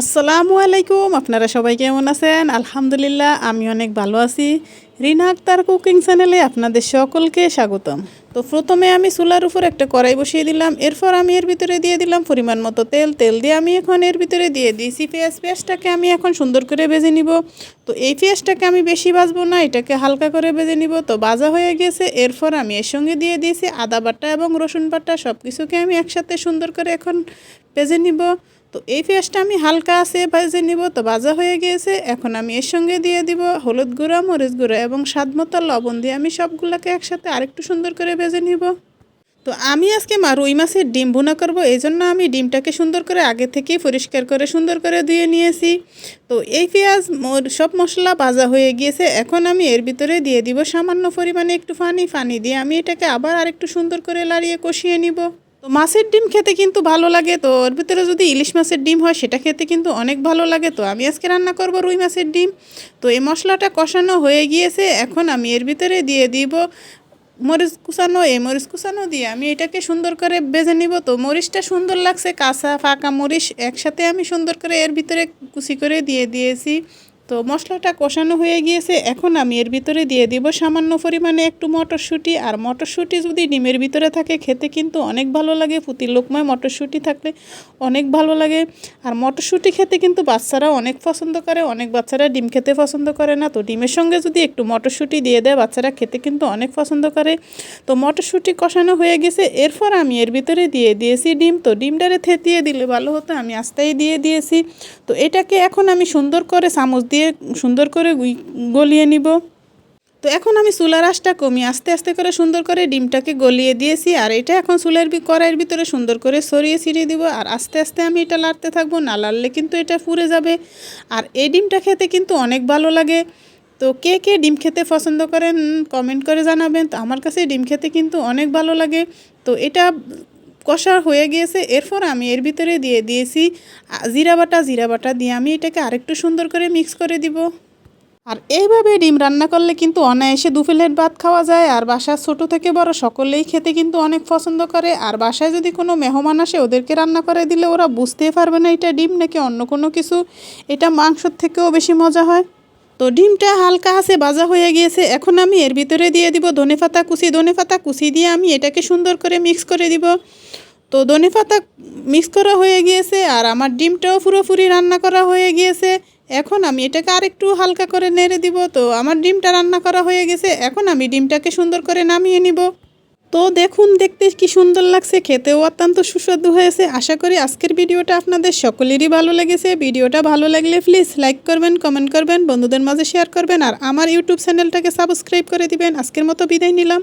আসসালামু আলাইকুম, আপনারা সবাই কেমন আছেন? আলহামদুলিল্লাহ, আমি অনেক ভালো আছি। রিনা আক্তার কুকিং চ্যানেলে আপনাদের সকলকে স্বাগতম। তো প্রথমে আমি চুলার উপর একটা কড়াই বসিয়ে দিলাম। এরপর আমি এর ভিতরে দিয়ে দিলাম পরিমাণ মতো তেল। তেল দিয়ে আমি এখন এর ভিতরে দিয়ে দিয়েছি পেঁয়াজ। পেঁয়াজটাকে আমি এখন সুন্দর করে ভেজে নিব। তো এই পেঁয়াজটাকে আমি বেশি ভাজবো না, এটাকে হালকা করে ভেজে নিব। তো ভাজা হয়ে গেছে। এরপর আমি এর সঙ্গে দিয়ে দিয়েছি আদা বাটা এবং রসুন বাটা। সব কিছুকে আমি একসাথে সুন্দর করে এখন ভেজে নিব। তো এই পেঁয়াজটা আমি হালকা আছে ভেজে নিব, তো ভাজা হয়ে গিয়েছে। এখন আমি এর সঙ্গে দিয়ে দিব হলুদ গুঁড়া, মরিচ গুঁড়া এবং স্বাদ মতো লবণ দিয়ে আমি সবগুলোকে একসাথে আরেকটু সুন্দর করে ভেজে নিব। তো আমি আজকে মা রুই মাছের ডিম ভুনা করব, এই জন্য আমি ডিমটাকে সুন্দর করে আগে থেকেই পরিষ্কার করে সুন্দর করে ধুয়ে নিয়েছি। তো এই পেঁয়াজ সব মশলা ভাজা হয়ে গিয়েছে, এখন আমি এর ভিতরে দিয়ে দিব সামান্য পরিমাণে একটু ফানি ফানি দিয়ে আমি এটাকে আবার আরেকটু সুন্দর করে লাড়িয়ে কষিয়ে নিব। তো মাছের ডিম খেতে কিন্তু ভালো লাগে, তো ওর ভিতরে যদি ইলিশ মাছের ডিম হয় সেটা খেতে কিন্তু অনেক ভালো লাগে। তো আমি আজকে রান্না করব রুই মাছের ডিম। তো এই মশলাটা কষানো হয়ে গিয়েছে, এখন আমি এর ভিতরে দিয়ে দিব মরিচ কুচানো। এই মরিচ কুচানো দিয়ে আমি এটাকে সুন্দর করে বেজে নিব। তো মরিচটা সুন্দর লাগছে, কাঁচা, ফাঁকা মরিচ একসাথে আমি সুন্দর করে এর ভিতরে কুচি করে দিয়ে দিয়েছি। তো মশলাটা কষানো হয়ে গিয়েছে, এখন আমি এর ভিতরে দিয়ে দিব সামান্য পরিমাণে একটু মটরশুঁটি। আর মটরশুঁটি যদি ডিমের ভিতরে থাকে, খেতে কিন্তু অনেক ভালো লাগে পুঁতি লোকময় মটরশুঁটি থাকলে অনেক ভালো লাগে। আর মটরশুঁটি খেতে কিন্তু বাচ্চারা অনেক পছন্দ করে, অনেক বাচ্চারা ডিম খেতে পছন্দ করে না। তো ডিমের সঙ্গে যদি একটু মটরশুঁটি দিয়ে দেয়, বাচ্চারা খেতে কিন্তু অনেক পছন্দ করে। তো মটরশুঁটি কষানো হয়ে গেছে, এরপর আমি এর ভিতরে দিয়ে দিয়েছি ডিম। তো ডিমটারে থেতিয়ে দিলে ভালো হতো, আমি আস্তেই দিয়ে দিয়েছি। তো এটাকে এখন আমি সুন্দর করে চামচ দিয়ে সুন্দর করে গলিয়ে নিব। তো এখন আমি চুলার আঁচটা কমিয়ে আস্তে আস্তে করে সুন্দর করে ডিমটাকে গলিয়ে দিয়েছি আর এটা এখন চুলের কড়াইয়ের ভিতরে সুন্দর করে সরিয়ে ছিটিয়ে দিব আর আস্তে আস্তে আমি এটা লাড়তে থাকব, না লাড়লে কিন্তু এটা পুড়ে যাবে। আর এই ডিমটা খেতে কিন্তু অনেক ভালো লাগে। তো কে কে ডিম খেতে পছন্দ করেন, কমেন্ট করে জানাবেন। তো আমার কাছে ডিম খেতে কিন্তু অনেক ভালো লাগে। তো এটা কষা হয়ে গিয়েছে। এরপর আমি এর ভিতরে দিয়ে দিয়েছি জিরা বাটা জিরা বাটা দিয়ে আমি এটাকে আরেকটু সুন্দর করে মিক্স করে দিব। আর এইভাবে ডিম রান্না করলে কিন্তু অনায়াসে দু প্লেট ভাত খাওয়া যায়। আর বাসার ছোট থেকে বড় সকলেই খেতে কিন্তু অনেক পছন্দ করে। আর বাসায় যদি কোনো মেহমান আসে, ওদেরকে রান্না করে দিলে ওরা বুঝতেই পারবে না এটা ডিম নাকি অন্য কোনো কিছু। এটা মাংসর থেকেও বেশি মজা হয়। তো ডিমটা হালকা আছে, ভাজা হয়ে গিয়েছে। এখন আমি এর ভিতরে দিয়ে দিব ধনে পাতা কুচি। ধনে পাতা কুচি দিয়ে আমি এটাকে সুন্দর করে মিক্স করে দিব। তো ধনে পাতা মিক্স করা হয়ে গিয়েছে আর আমার ডিমটাও পুরোপুরি রান্না করা হয়ে গিয়েছে। এখন আমি এটাকে আরেকটু হালকা করে নেড়ে দিব। তো আমার ডিমটা রান্না করা হয়ে গেছে। এখন আমি ডিমটাকে সুন্দর করে নামিয়ে নিব। তো দেখুন, দেখতে কি সুন্দর লাগছে, খেতেও অত্যন্ত সুস্বাদু হয়েছে। আশা করি আজকের ভিডিওটা আপনাদের সকলেরই ভালো লেগেছে। ভিডিওটা ভালো লাগলে প্লিজ লাইক করবেন কমেন্ট করবেন, বন্ধুদের মাঝে শেয়ার করবেন, আর আমার ইউটিউব চ্যানেলটাকে সাবস্ক্রাইব করে দিবেন। আজকের মতো বিদায় নিলাম।